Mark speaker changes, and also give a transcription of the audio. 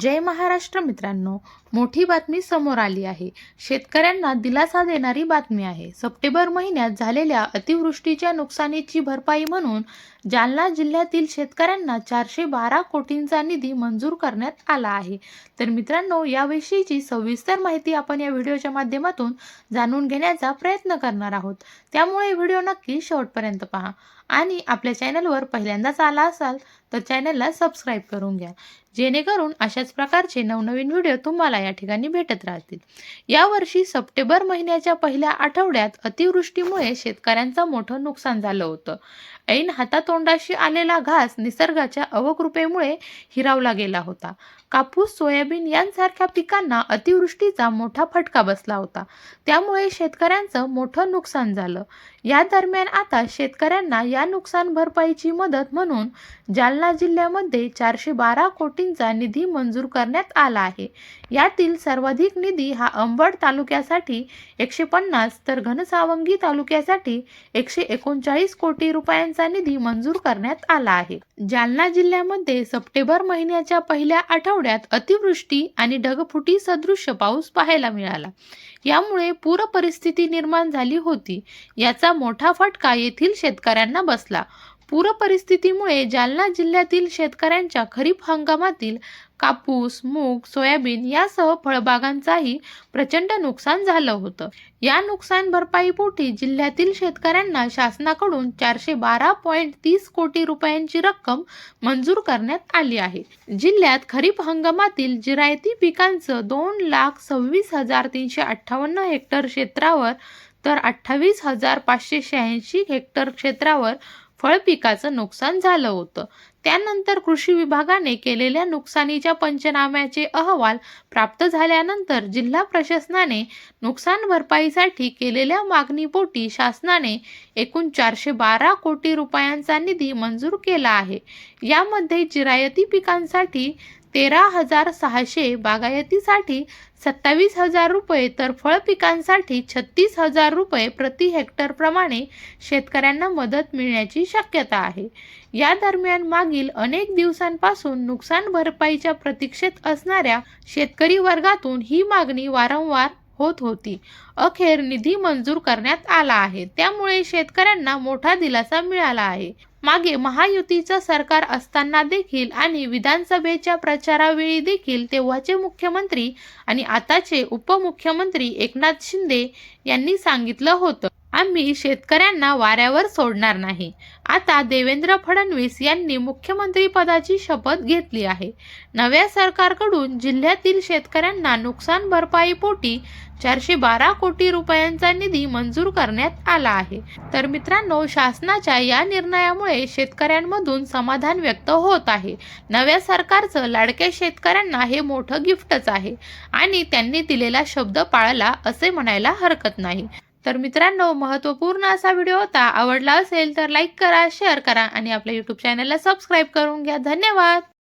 Speaker 1: जय महाराष्ट्र मित्रांनो मोठी बातमी समोर आली आहे. शेतकऱ्यांना दिलासा देणारी बातमी आहे. सप्टेंबर महिन्यात झालेल्या अतिवृष्टीच्या नुकसानीची भरपाई म्हणून जालना जिल्ह्यातील शेतकऱ्यांना चारशे बारा कोटींचा निधी मंजूर करण्यात आला आहे. तर मित्रांनो याविषयीची सविस्तर माहिती आपण या व्हिडिओच्या माध्यमातून जाणून घेण्याचा प्रयत्न करणार आहोत. त्यामुळे व्हिडिओ नक्की शेवटपर्यंत पहा. आणि आपल्या चॅनलवर पहिल्यांदाच आला असाल तर चॅनलला सबस्क्राईब करून घ्या. जेणेकरून अशाच प्रकारचे नवनवीन व्हिडिओ तुम्हाला या ठिकाणी भेटत राहतील. यावर्षी सप्टेंबर महिन्याच्या पहिल्या आठवड्यात अतिवृष्टीमुळे शेतकऱ्यांचं मोठं नुकसान झालं होतं. ऐन हातातोंडाशी आलेला घास निसर्गाच्या अवकृपेमुळे हिरावला गेला होता. कापूस सोयाबीन यांसारख्या पिकांना अतिवृष्टीचा मोठा फटका बसला होता. त्यामुळे शेतकऱ्यांचं मोठं नुकसान झालं. या दरम्यान आता शेतकऱ्यांना या नुकसान भरपाईची मदत म्हणून जालना जिल्ह्यामध्ये चारशे बारा कोटी कोटींचा निधी मंजूर करण्यात आला आहे. यातील सर्वाधिक निधी हा अंबड तालुक्यासाठी एकशे पन्नास तर घनसावंगी तालुक्यासाठी एकशे एकोणचाळीस कोटी रुपयांचा निधी मंजूर करण्यात आला आहे. जालना जिल्ह्यामध्ये सप्टेंबर महिन्याच्या पहिल्या आठवड्यात अतिवृष्टी आणि ढगफुटी सदृश्य पाऊस पाहायला मिळाला. यामुळे पूर परिस्थिती निर्माण झाली होती. याचा मोठा फटका येथील शेतकऱ्यांना बसला. पूरपरिस्थितीमुळे जालना जिल्ह्यातील शेतकऱ्यांच्या खरीप हंगामातील कापूस मूग सोयाबीन यासह फळबागांचाही प्रचंड नुकसान झालं होतं. या नुकसान भरपाईपोटी जिल्ह्यातील शेतकऱ्यांना शासनाकडून चारशे बारा पॉईंट तीस कोटी रुपयांची रक्कम मंजूर करण्यात आली आहे. जिल्ह्यात खरीप हंगामातील जिरायती पिकांचं दोन लाख सव्वीस हजार तीनशे अठ्ठावन्न हेक्टर क्षेत्रावर तर अठ्ठावीस हजार पाचशे शहाऐंशी हेक्टर क्षेत्रावर फळपिकाचं नुकसान झालं होतं. त्यानंतर कृषी विभागाने केलेल्या नुकसानीच्या पंचनाम्याचे अहवाल प्राप्त झाल्यानंतर जिल्हा प्रशासनाने नुकसान भरपाईसाठी केलेल्या मागणीपोटी शासनाने एकूण चारशे बारा कोटी रुपयांचा निधी मंजूर केला आहे. यामध्ये जिरायती पिकांसाठी तेरा हजार सहाशे बागायतीसाठी सत्तावीस हजार रुपये तर फळ पिकांसाठी छत्तीस हजार रुपये प्रति हेक्टरप्रमाणे शेतकऱ्यांना मदत मिळण्याची शक्यता आहे. या दरम्यान मागील अनेक दिवसांपासून नुकसान भरपाईच्या प्रतीक्षेत असणाऱ्या शेतकरी वर्गातून ही मागणी वारंवार होत होती. अखेर निधी मंजूर करण्यात आला आहे. त्यामुळे शेतकऱ्यांना मोठा दिलासा मिळाला आहे. मागे महायुतीचं सरकार असताना देखील आणि विधानसभेच्या प्रचारावेळी देखील तेव्हाचे मुख्यमंत्री आणि आताचे उपमुख्यमंत्री एकनाथ शिंदे यांनी सांगितलं होतं. आम्ही शेतकऱ्यांना वाऱ्यावर सोडणार नाही. आता देवेंद्र फडणवीस यांनी मुख्यमंत्रीपदाची शपथ घेतली आहे. नव्या सरकारकडून जिल्ह्यातील शेतकऱ्यांना नुकसान भरपाईपोटी चारशे बारा कोटी रुपयांचा निधी मंजूर करण्यात आला आहे. तर मित्रांनो शासनाच्या या निर्णयामुळे शेतकऱ्यांमधून समाधान व्यक्त होत आहे. नव्या सरकारचं लाडक्या शेतकऱ्यांना हे मोठं गिफ्टच आहे आणि त्यांनी दिलेला शब्द पाळला असे म्हणायला हरकत नाही. तर मित्रांनो महत्त्वपूर्ण असा व्हिडिओ होता आवडला असेल तर लाईक करा शेअर करा आणि आपल्या यूट्यूब चॅनलला सबस्क्राईब करून घ्या. धन्यवाद!